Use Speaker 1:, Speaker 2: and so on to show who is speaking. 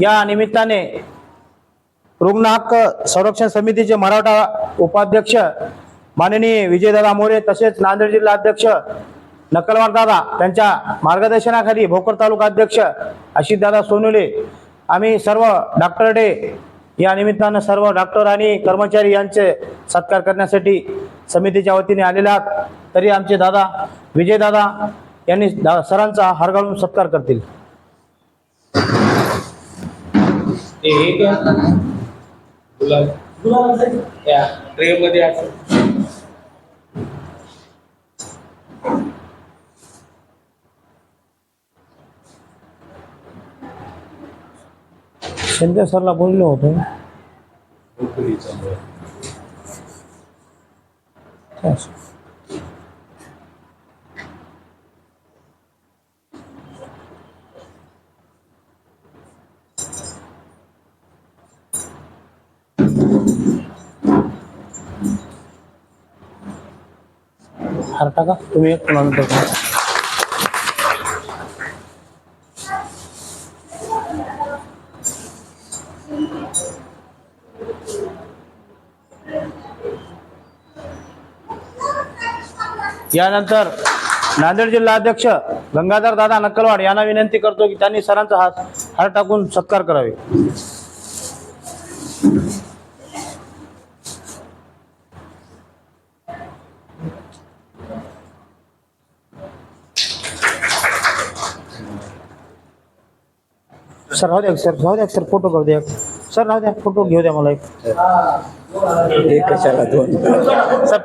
Speaker 1: या निमित्ताने रुग्ण हक्क संरक्षण समितीचे मराठा उपाध्यक्ष माननीय विजयदादा मोरे तसेच नांदेड जिल्हा अध्यक्ष नकलवार दादा त्यांच्या मार्गदर्शनाखाली भोकर तालुका अध्यक्ष दादा सोनुले आम्ही सर्व डॉक्टर डे या निमित्तानं सर्व डॉक्टर आणि कर्मचारी यांचे सत्कार करण्यासाठी समितीच्या वतीने आलेले आहात. तरी आमचे दादा विजयदादा यांनी दा- सरांचा हरगाळून घालून सत्कार करतील.
Speaker 2: ते हे कर गुलाब या ट्रे मध्ये असं.
Speaker 1: शिंदे सरला बोललो होतो. Yes. हार टाका. तुम्ही एक नंतर यानंतर नांदेड जिल्हा अध्यक्ष गंगाधर दादा नक्कलवाड यांना विनंती करतो की त्यांनी सरांचा हात हार टाकून सत्कार करावे. सर राहू द्या सर राहू द्या सर फोटो करू द्या सर राहू द्या. फोटो घेऊ द्या मला एक.
Speaker 3: एक कशाला दोन?
Speaker 1: सर